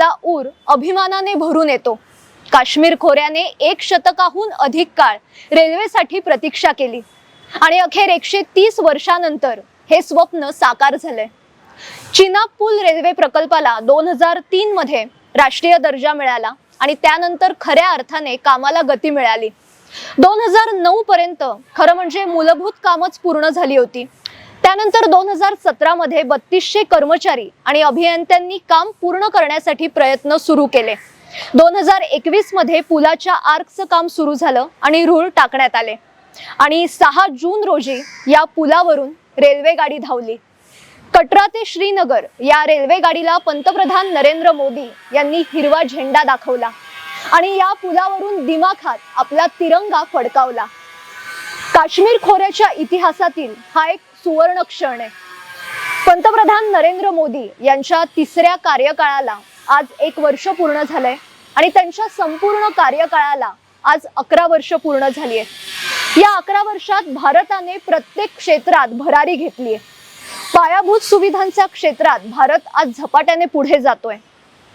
आपला ऊर अभिमानाने भरून येतो. काश्मीर खोऱ्याने एक शतकाहून अधिक काळ रेल्वेसाठी प्रतीक्षा केली. आणि अखेर एकशे तीस वर्षानंतर हे स्वप्न साकार झालंय. चिनाब पूल रेल्वे प्रकल्पाला दोन हजार तीन मध्ये राष्ट्रीय दर्जा मिळाला आणि त्यानंतर खऱ्या अर्थाने कामाला गती मिळाली. दोन हजार नऊ पर्यंत खरं म्हणजे मूलभूत कामच पूर्ण झाली होती. त्यानंतर दोन हजार सतरा मध्ये बत्तीसशे कर्मचारी आणि अभियंत्यांनी काम पूर्ण करण्यासाठी प्रयत्न सुरू केले. दोन हजार एकवीसमध्ये पुलाच्या आर्कचं काम सुरू झालं आणि रूळ टाकण्यात आले. आणि सहा जून रोजी या पुलावरून रेल्वे गाडी धावली. कटरा ते श्रीनगर या रेल्वे गाडीला पंतप्रधान नरेंद्र मोदी यांनी हिरवा झेंडा दाखवला आणि या पुलावरून दिमाखात आपला तिरंगा फडकावला. काश्मीर खोऱ्याच्या इतिहासातील हा एक सुवर्ण क्षण आहे. पंतप्रधान नरेंद्र मोदी यांच्या तिसऱ्या कार्यकाळाला आज एक वर्ष पूर्ण झालंय आणि त्यांच्या संपूर्ण कार्यकाळाला आज अकरा वर्ष पूर्ण झाली आहेत या अकरा वर्षात भारताने प्रत्येक क्षेत्रात भरारी घेतली आहे पायाभूत सुविधांच्या क्षेत्रात भारत आज झपाट्याने पुढे जातोय.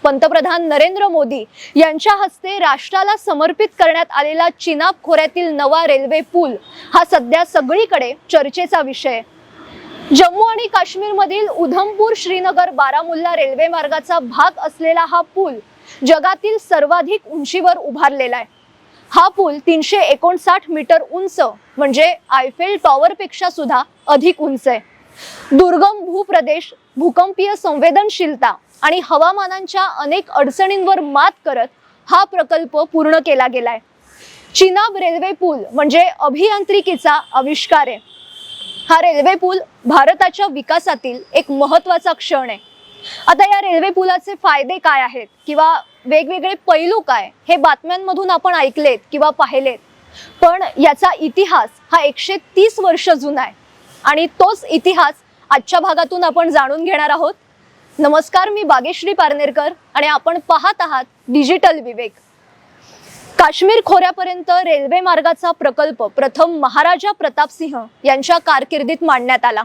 पंतप्रधान नरेंद्र मोदी यांच्या हस्ते राष्ट्राला समर्पित करण्यात आलेला चिनाब खोऱ्यातील नवा रेल्वे पूल हा सध्या सगळीकडे चर्चेचा विषय. जम्मू आणि काश्मीरमधील उधमपूर श्रीनगर बारामुल्ला रेल्वे मार्गाचा भाग असलेला हा पूल जगातील सर्वाधिक उंचीवर उभारलेला आहे. हा पूल तीनशे एकोणसाठ मीटर उंच म्हणजे आयफेल टॉवर पेक्षा सुद्धा अधिक उंच आहे. दुर्गम भूप्रदेश भूकंपीय संवेदनशीलता आणि हवामानांच्या अनेक अडचणींवर मात करत हा प्रकल्प पूर्ण केला गेलाय. चिनाब रेल्वे पूल म्हणजे अभियांत्रिकीचा आविष्कार आहे. हा रेल्वे पूल भारताच्या विकासातील एक महत्त्वाचा क्षण आहे. आता या रेल्वे पुलाचे फायदे काय आहेत किंवा वेगवेगळे पैलू काय हे बातम्यांमधून आपण ऐकलेत किंवा पाहिलेत. पण याचा इतिहास हा एकशे तीस वर्ष जुना आहे आणि तोच इतिहास आजच्या भागातून आपण जाणून घेणार आहोत. नमस्कार मी बागेश्री पारनेरकर आणि आपण पाहत आहात डिजिटल विवेक. काश्मीर खोऱ्यापर्यंत रेल्वे मार्गाचा प्रकल्प प्रथम महाराजा प्रतापसिंह यांच्या कारकिर्दीत मांडण्यात आला.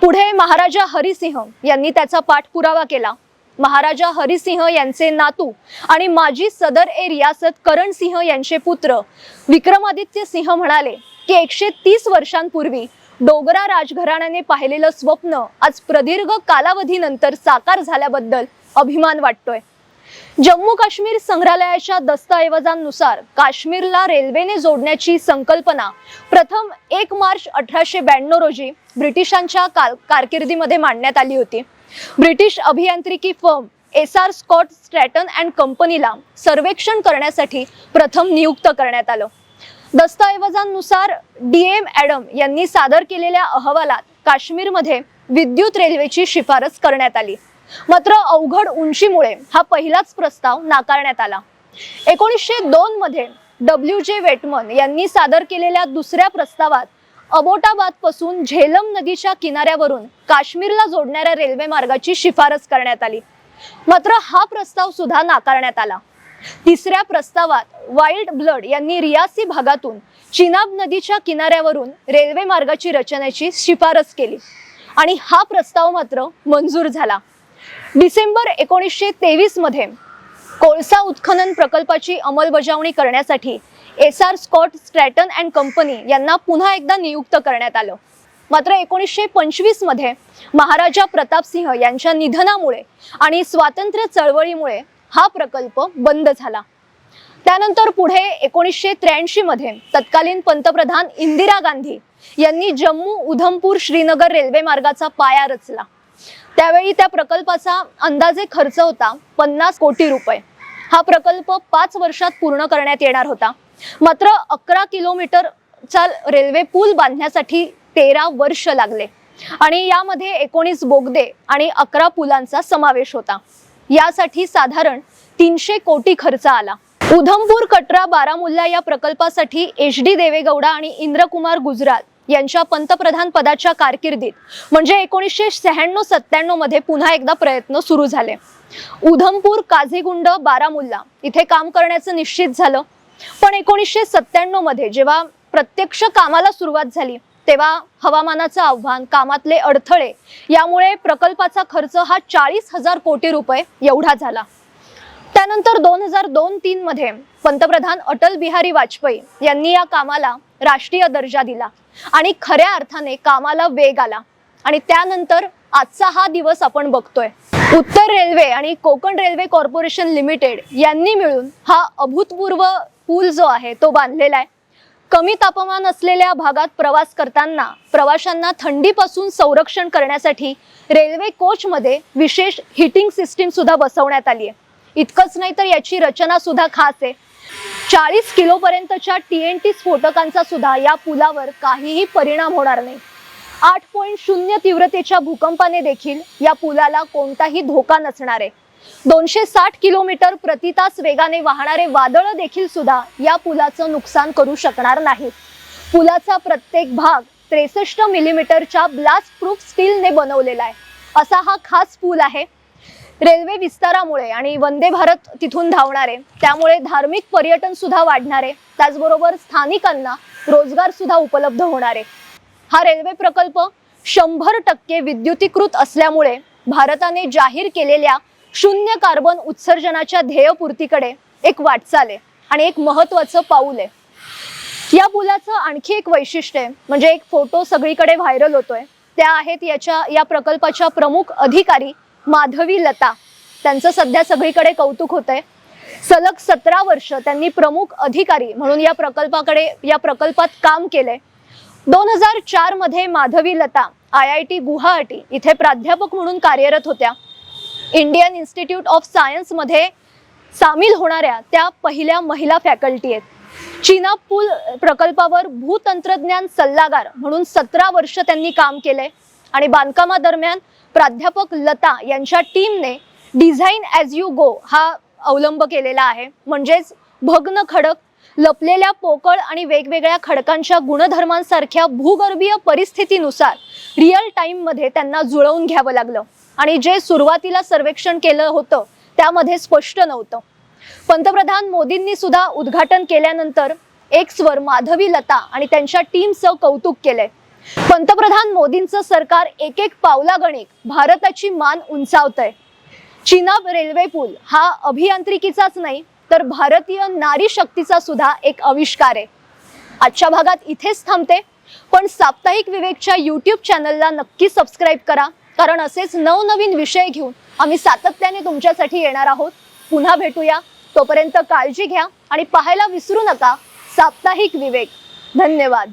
पुढे महाराजा हरिसिंह यांनी त्याचा पाठपुरावा केला. महाराजा हरिसिंह यांचे नातू आणि माजी सदर ए रियासत करण सिंह यांचे पुत्र विक्रमादित्य सिंह म्हणाले की एकशे तीस वर्षांपूर्वी डोगरा राजघराण्याने पाहिलेलं स्वप्न आज प्रदीर्घ कालावधीनंतर साकार झाल्याबद्दल अभिमान वाटतोय. जम्मू काश्मीर संग्रहालयाच्या दस्तऐवजांनुसार काश्मीरला रेल्वेने जोडण्याची संकल्पना प्रथम एक मार्च अठराशे ब्याण्णव रोजी ब्रिटिशांच्या काल कारकिर्दीमध्ये मांडण्यात आली होती. ब्रिटिश अभियांत्रिकी firm S R Scott Stratton and कंपनीला सर्वेक्षण करण्यासाठी प्रथम नियुक्त करण्यात आलं. दस्तऐवजांनुसार डी एम ॲडम यांनी सादर केलेल्या अहवालात काश्मीरमध्ये विद्युत रेल्वेची शिफारस करण्यात आली. मात्र अवघड उंचीमुळे हा पहिलाच प्रस्ताव नाकारण्यात आला. एकोणीसशे दोन मध्ये डब्ल्यू जे वेटमन यांनी सादर केलेल्या दुसऱ्या प्रस्तावात अबोटाबादपासून झेलम नदीच्या किनाऱ्यावरून काश्मीरला जोडणाऱ्या रेल्वे मार्गाची शिफारस करण्यात आली. मात्र हा प्रस्ताव सुद्धा नाकारण्यात आला. तिसऱ्या प्रस्तावात वाईल्ड ब्लड यांनी रियासी भागातून चिनाब नदीच्या किनाऱ्यावरून रेल्वे मार्गाची रचनेची शिफारस केली. आणि हा प्रस्ताव मात्र मंजूर झाला. डिसेंबर एकोणीसशे तेवीसमध्ये कोळसा उत्खनन प्रकल्पाची अंमलबजावणी करण्यासाठी S R Scott Stratton and company यांना पुन्हा एकदा नियुक्त करण्यात आलं. मात्र एकोणीसशे पंचवीसमध्ये महाराजा प्रतापसिंह यांच्या निधनामुळे आणि स्वातंत्र्य चळवळीमुळे हा प्रकल्प बंद झाला. त्यानंतर पुढे एकोणीसशे त्र्याऐंशी मध्ये तत्कालीन पंतप्रधान इंदिरा गांधी यांनी जम्मू उधमपूर श्रीनगर रेल्वे मार्गाचा पाया रचला. त्यावेळी त्या प्रकल्पाचा अंदाजे खर्च होता पन्नास कोटी रुपये. हा प्रकल्प पाच वर्षात पूर्ण करण्यात येणार होता. मात्र अकरा किलोमीटरचा रेल्वे पूल बांधण्यासाठी तेरा वर्ष लागले आणि यामध्ये एकोणीस बोगदे आणि अकरा पुलांचा समावेश होता. यासाठी साधारण तीनशे कोटी खर्च आला. उधमपूर कटरा बारामुल्ला या प्रकल्पासाठी एच डी देवेगौडा आणि इंद्रकुमार गुजराल यांच्या पंतप्रधान पदाच्या कारकिर्दीत म्हणजे एकोणीसशे शहाण्णव सत्त्याण्णवमध्ये पुन्हा एकदा प्रयत्न सुरू झाले. उधमपूर काझीगुंड बारामुल्ला इथे काम करण्याचं निश्चित झालं. पण एकोणीसशे सत्त्याण्णवमध्ये जेव्हा प्रत्यक्ष कामाला सुरुवात झाली तेव्हा हवामानाचं आव्हान कामातले अडथळे यामुळे प्रकल्पाचा खर्च हा चाळीस हजार कोटी रुपये एवढा झाला. त्यानंतर दोन हजार दोन तीन मध्ये पंतप्रधान अटल बिहारी वाजपेयी यांनी या कामाला राष्ट्रीय दर्जा दिला आणि खऱ्या अर्थाने कामाला वेग आला. आणि त्यानंतर आजचा हा दिवस आपण बघतोय. उत्तर रेल्वे आणि कोकण रेल्वे कॉर्पोरेशन लिमिटेड यांनी मिळून हा अभूतपूर्व पूल जो आहे तो बांधलेला आहे. कमी तापमान असलेल्या भागात प्रवास करताना प्रवाशांना थंडीपासून संरक्षण करण्यासाठी रेल्वे कोचमध्ये विशेष हिटिंग सिस्टीम सुद्धा बसवण्यात आली आहे. इतकंच नाही तर याची रचना सुद्धा खास आहे. चाळीस किलोपर्यंतच्या टी एन टी स्फोटकांचा सुद्धा या पुलावर काहीही परिणाम होणार नाही. आठ पॉईंट शून्य तीव्रतेच्या भूकंपाने देखील या पुलाला कोणताही धोका नसणार आहे. दोनशे साठ किलोमीटर प्रति तास वेगाने वाहणारे वादळ देखील सुद्धा या पुलाचं नुकसान करू शकणार नाहीत. पुलाचा प्रत्येक भाग त्रेसष्ट मिलीमीटरच्या ब्लास्ट प्रूफ स्टीलने बनवलेला आहे. असा हा खास पूल आहे. रेल्वे विस्तारामुळे आणि वंदे भारत तिथून धावणार आहे त्यामुळे धार्मिक पर्यटन सुद्धा वाढणार आहे त्याचबरोबर स्थानिकांना रोजगार सुद्धा उपलब्ध होणार. आहे हा रेल्वे प्रकल्प शंभर टक्के विद्युतीकृत असल्यामुळे भारताने जाहीर केलेल्या शून्य कार्बन उत्सर्जनाच्या ध्येयपूर्तीकडे एक वाटचाल आहे आणि एक महत्वाचं पाऊल आहे. या पुलाचं आणखी एक वैशिष्ट्य आहे म्हणजे एक फोटो सगळीकडे व्हायरल होतोय. त्या आहेत याच्या या प्रकल्पाच्या प्रमुख अधिकारी माधवी लता. त्यांचं सध्या सगळीकडे कौतुक होत आहे सलग सतरा वर्ष त्यांनी प्रमुख अधिकारी म्हणून या प्रकल्पाकडे या प्रकल्पात काम केलंय. दोन हजार चारमध्ये Madhavi Lata I I T Guwahati इथे प्राध्यापक म्हणून कार्यरत होत्या. इंडियन इन्स्टिट्यूट ऑफ सायन्समध्ये सामील होणाऱ्या त्या पहिल्या महिला फॅकल्टी आहेत. चीना पूल प्रकल्पावर भूतंत्रज्ञान सल्लागार म्हणून सतरा वर्ष त्यांनी काम केले आणि बांधकामादरम्यान प्राध्यापक लता यांच्या टीमने डिझाईन ॲज यू गो हा अवलंब केलेला आहे. म्हणजेच भग्न खडक लपलेल्या पोकळ आणि वेगवेगळ्या खडकांच्या गुणधर्मांसारख्या भूगर्भीय परिस्थितीनुसार रिअल टाईममध्ये त्यांना जुळवून घ्यावं लागलं. आणि जे सुरुवातीला सर्वेक्षण केलं होतं त्यामध्ये स्पष्ट नव्हतं. पंतप्रधान मोदींनी सुद्धा उद्घाटन केल्यानंतर एक्सवर माधवी लता आणि त्यांच्या टीमचं कौतुक केलंय. पंतप्रधान मोदींचं सरकार एक एक पावलागणिक भारताची मान उंचावतंय. चिनाब रेल्वे पूल हा अभियांत्रिकीचाच नाही तर भारतीय नारी शक्तीचा सुद्धा एक आविष्कार आहे. आजच्या भागात इथेच थांबते पण साप्ताहिक विवेकच्या युट्यूब चॅनलला नक्की सबस्क्राईब करा. कारण असेच नवनवीन विषय घेऊन आम्ही सातत्याने तुमच्यासाठी येणार आहोत. पुन्हा भेटूया. तोपर्यंत काळजी घ्या आणि पाहायला विसरू नका. साप्ताहिक विवेक. धन्यवाद.